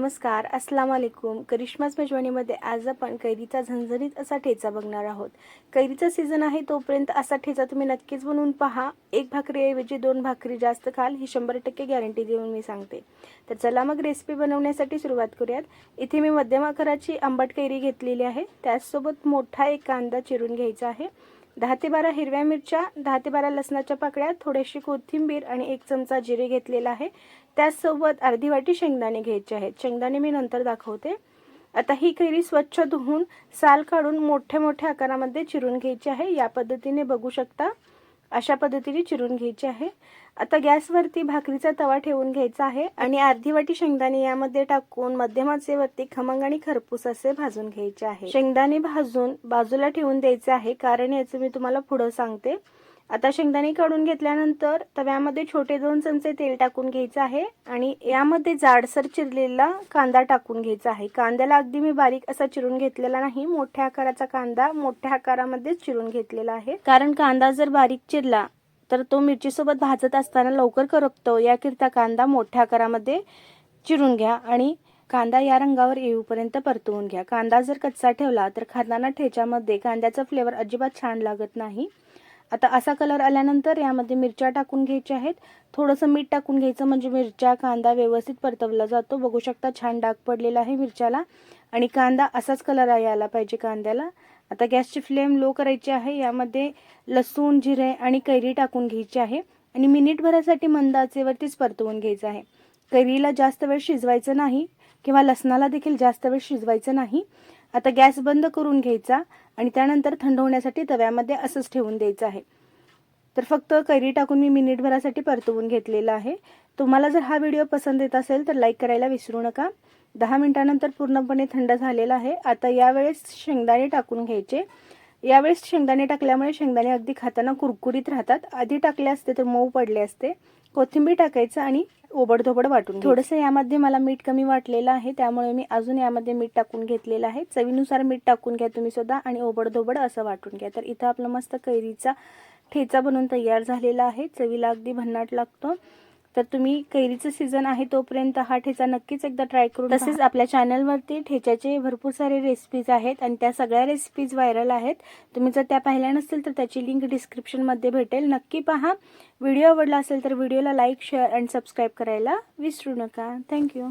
नमस्कार अस्सलाम वालेकुम. करिश्मास मेजवानीमध्ये आज आपण कैरीचा झणझणीत असा ठेचा बघणार आहोत. कैरीचा सीझन आहे तोपर्यंत असा ठेचा तुम्ही नक्कीच बनवून पहा. एक भाकरीऐवजी दोन भाकरी जास्त खाल ही शंभर टक्के गॅरंटी देऊन मी सांगते. तर चला मग रेसिपी बनवण्यासाठी सुरुवात करूयात. इथे मी मध्यम आकाराची आंबट कैरी घेतलेली आहे. त्याचसोबत मोठा एक कांदा चिरून घ्यायचा आहे. दहा ते बारा हिरव्या मिरच्या दहा ते बारा लसणाच्या पाकळ्या थोडीशी कोथिंबीर आणि एक चमचा जिरे घेतलेला आहे. त्याचसोबत अर्धी वाटी शेंगदाणे घ्यायचे आहेत. शेंगदाणे मी नंतर दाखवते. आता ही कैरी स्वच्छ धुवून साल काढून मोठ्या मोठ्या आकारामध्ये चिरून घ्यायची आहे. या पद्धतीने बघू शकता. अशा पद्धतीने चिरून घ्यायची आहे. आता गॅसवरती भाकरीचा तवा ठेवून घ्यायचा आहे आणि अर्धी वाटी शेंगदाणे यामध्ये टाकून मध्यमाचे वरती खमंग आणि खरपूस असे भाजून घ्यायचे आहे. शेंगदाणे भाजून बाजूला ठेवून द्यायचे आहे. कारण याचं मी तुम्हाला पुढं सांगते. आता शेंगदाणे काढून घेतल्यानंतर तव्यामध्ये छोटे दोन चमचे तेल टाकून घ्यायचं आहे आणि यामध्ये जाडसर चिरलेला कांदा टाकून घ्यायचा आहे. कांद्याला अगदी मी बारीक असा चिरून घेतलेला नाही मोठ्या आकाराचा कांदा मोठ्या आकारामध्ये चिरून घेतलेला आहे. कारण कांदा जर बारीक चिरला तर तो मिरचीसोबत भाजत असताना लवकर करपतो. याकरिता कांदा मोठ्या आकारामध्ये चिरून घ्या आणि कांदा या रंगावर येऊपर्यंत परतवून घ्या. कांदा जर कच्चा ठेवला तर खाताना ठेच्यामध्ये कांद्याचा फ्लेवर अजिबात छान लागत नाही. आता असा कलर आल्यानंतर यामध्ये मिरच्या टाकून घ्यायच्या आहेत. थोडंसं मीठ टाकून घ्यायचं म्हणजे मिरच्या कांदा व्यवस्थित परतवला जातो. बघू शकता छान डाग पडलेला आहे मिरच्याला. आणि कांदा असाच कलर यायला पाहिजे कांद्याला. आता गॅसची फ्लेम लो करायची आहे. यामध्ये लसूण जिरे आणि कैरी टाकून घ्यायची आहे. आणि मिनिटभरासाठी मंद आचेवरतीच परतवून घ्यायचं आहे. कैरीला जास्त वेळ शिजवायचं नाही किंवा लसणाला देखील जास्त वेळ शिजवायचं नाही. आता गॅस बंद करून घ्यायचा आणि त्यानंतर थंड होण्यासाठी तव्यामध्ये असंच ठेवून द्यायचं आहे. तर फक्त कैरी टाकून मी मिनिटभरासाठी परतवून घेतलेला आहे. तुम्हाला जर हा व्हिडिओ पसंत येत असेल तर लाईक करायला विसरू नका. दहा मिनिटानंतर पूर्णपणे थंड झालेला आहे. आता यावेळेस शेंगदाणे टाकून घ्यायचे. यावेळेस शेंगदाणे टाकल्यामुळे शेंगदाणे अगदी खाताना कुरकुरीत राहतात. आधी टाकले असते तर मऊ पडले असते. कोथिंबीर टाकायचं आणि ओबडधोबड वाटून थोडंसं यामध्ये मला मीठ कमी वाटलेलं आहे त्यामुळे मी अजून यामध्ये मीठ टाकून घेतलेलं आहे. चवीनुसार मीठ टाकून घ्या तुम्ही सुद्धा आणि ओबडधोबड असं वाटून घ्या. तर इथं आपलं मस्त कैरीचा ठेचा बनवून तयार झालेला आहे. चवीला अगदी भन्नाट लागतो. तर तुम्ही कैरीचं सीझन आहे तोपर्यंत हा ठेचा नक्कीच एकदा ट्राय करून तसेच आपल्या चॅनलवरती ठेच्याचे भरपूर सारे रेसिपीज आहेत आणि त्या सगळ्या रेसिपीज व्हायरल आहेत. तुम्ही जर त्या पाहिल्या नसतील तर त्याची लिंक डिस्क्रिप्शनमध्ये भेटेल. नक्की पहा. व्हिडिओ आवडला असेल तर व्हिडिओला लाईक शेअर अँड सबस्क्राईब करायला विसरू नका. थँक्यू